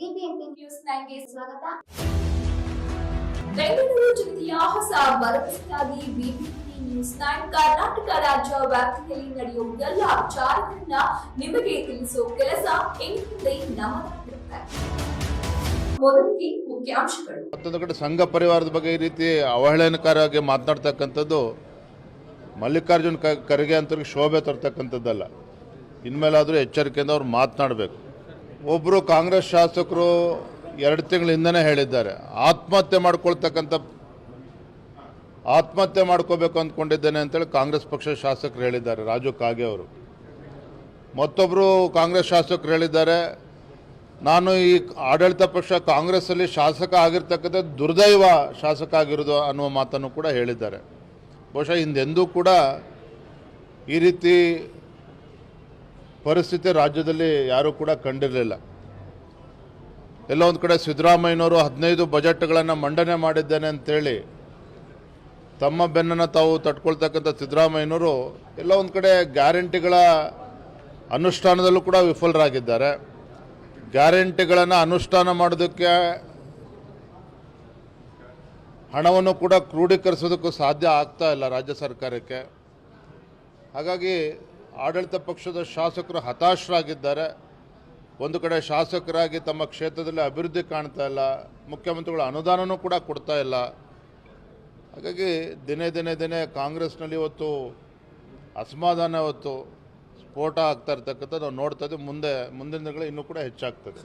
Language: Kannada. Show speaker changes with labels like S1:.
S1: ಬಿಬಿಎಂಪಿ ನ್ಯೂಸ್ ನೈನ್ಗೆ ಸ್ವಾಗತ.
S2: ಬೆಂಗಳೂರು ಜಿಲ್ಲೆಯ ಹೊಸ ಭರವಸೆಯಾಗಿ ಬಿಬಿಎಂಪಿ ನ್ಯೂಸ್ ನೈನ್ ಕರ್ನಾಟಕ ರಾಜ್ಯ ವ್ಯಾಪ್ತಿಯಲ್ಲಿ ನಡೆಯುವ ಎಲ್ಲ ವಿಚಾರಗಳನ್ನ ನಿಮಗೆ ತಿಳಿಸುವ ಕೆಲಸ ಇನ್ಮುಂದೆ ನಮ್ಮದಾಗಿರುತ್ತೆ ಮೊದಲಿಗೆ ಮುಖ್ಯಾಂಶಗಳು.
S3: ಮತ್ತೊಂದು ಕಡೆ ಸಂಘ ಪರಿವಾರದ ಬಗ್ಗೆ ಈ ರೀತಿ ಅವಹೇಳನಕಾರವಾಗಿ ಮಾತನಾಡ್ತಕ್ಕಂಥದ್ದು ಮಲ್ಲಿಕಾರ್ಜುನ್ ಖರ್ಗೆ ಅಂತವ್ರಿಗೆ ಶೋಭೆ ತರ್ತಕ್ಕಂಥದ್ದಲ್ಲ. ಇನ್ಮೇಲಾದರೂ ಎಚ್ಚರಿಕೆಯಿಂದ ಅವ್ರು ಮಾತನಾಡಬೇಕು. ಒಬ್ಬರು ಕಾಂಗ್ರೆಸ್ ಶಾಸಕರು ಎರಡು ತಿಂಗಳಿಂದನೇ ಹೇಳಿದ್ದಾರೆ. ಆತ್ಮಹತ್ಯೆ ಮಾಡ್ಕೊಳ್ತಕ್ಕಂಥ ಆತ್ಮಹತ್ಯೆ ಮಾಡ್ಕೋಬೇಕು ಅಂದ್ಕೊಂಡಿದ್ದೇನೆ ಅಂತೇಳಿ ಕಾಂಗ್ರೆಸ್ ಪಕ್ಷದ ಶಾಸಕರು ಹೇಳಿದ್ದಾರೆ, ರಾಜು ಕಾಗೆ ಅವರು. ಮತ್ತೊಬ್ಬರು ಕಾಂಗ್ರೆಸ್ ಶಾಸಕರು ಹೇಳಿದ್ದಾರೆ, ನಾನು ಈ ಆಡಳಿತ ಪಕ್ಷ ಕಾಂಗ್ರೆಸ್ಸಲ್ಲಿ ಶಾಸಕ ಆಗಿರ್ತಕ್ಕಂಥ ದುರ್ದೈವ ಶಾಸಕ ಆಗಿರೋದು ಅನ್ನುವ ಮಾತನ್ನು ಕೂಡ ಹೇಳಿದ್ದಾರೆ. ಬಹುಶಃ ಹಿಂದೆಂದೂ ಕೂಡ ಈ ರೀತಿ ಪರಿಸ್ಥಿತಿ ರಾಜ್ಯದಲ್ಲಿ ಯಾರೂ ಕೂಡ ಕಂಡಿರಲಿಲ್ಲ. ಎಲ್ಲ ಒಂದು ಕಡೆ ಸಿದ್ದರಾಮಯ್ಯನವರು ಹದಿನೈದು ಬಜೆಟ್ಗಳನ್ನು ಮಂಡನೆ ಮಾಡಿದ್ದೇನೆ ಅಂತೇಳಿ ತಮ್ಮ ಬೆನ್ನನ್ನು ತಾವು ತಟ್ಕೊಳ್ತಕ್ಕಂಥ ಸಿದ್ದರಾಮಯ್ಯನವರು ಎಲ್ಲ ಒಂದು ಕಡೆ ಗ್ಯಾರಂಟಿಗಳ ಅನುಷ್ಠಾನದಲ್ಲೂ ಕೂಡ ವಿಫಲರಾಗಿದ್ದಾರೆ. ಗ್ಯಾರಂಟಿಗಳನ್ನು ಅನುಷ್ಠಾನ ಮಾಡೋದಕ್ಕೆ ಹಣವನ್ನು ಕೂಡ ಕ್ರೋಢೀಕರಿಸೋದಕ್ಕೂ ಸಾಧ್ಯ ಆಗ್ತಾ ಇಲ್ಲ ರಾಜ್ಯ ಸರ್ಕಾರಕ್ಕೆ. ಹಾಗಾಗಿ ಆಡಳಿತ ಪಕ್ಷದ ಶಾಸಕರು ಹತಾಶರಾಗಿದ್ದಾರೆ. ಒಂದು ಕಡೆ ಶಾಸಕರಾಗಿ ತಮ್ಮ ಕ್ಷೇತ್ರದಲ್ಲಿ ಅಭಿವೃದ್ಧಿ ಕಾಣ್ತಾ ಇಲ್ಲ. ಮುಖ್ಯಮಂತ್ರಿಗಳು ಅನುದಾನನೂ ಕೂಡ ಕೊಡ್ತಾ ಇಲ್ಲ. ಹಾಗಾಗಿ ದಿನೇ ದಿನೇ ದಿನೇ ಕಾಂಗ್ರೆಸ್ನಲ್ಲಿ ಇವತ್ತು ಅಸಮಾಧಾನ ಇವತ್ತು ಸ್ಫೋಟ ಆಗ್ತಾ ಇರ್ತಕ್ಕಂಥ ನಾವು ನೋಡ್ತಾ ಇದ್ದೀವಿ. ಮುಂದೆ, ಮುಂದಿನ ದಿನಗಳು ಇನ್ನೂ ಕೂಡ ಹೆಚ್ಚಾಗ್ತದೆ.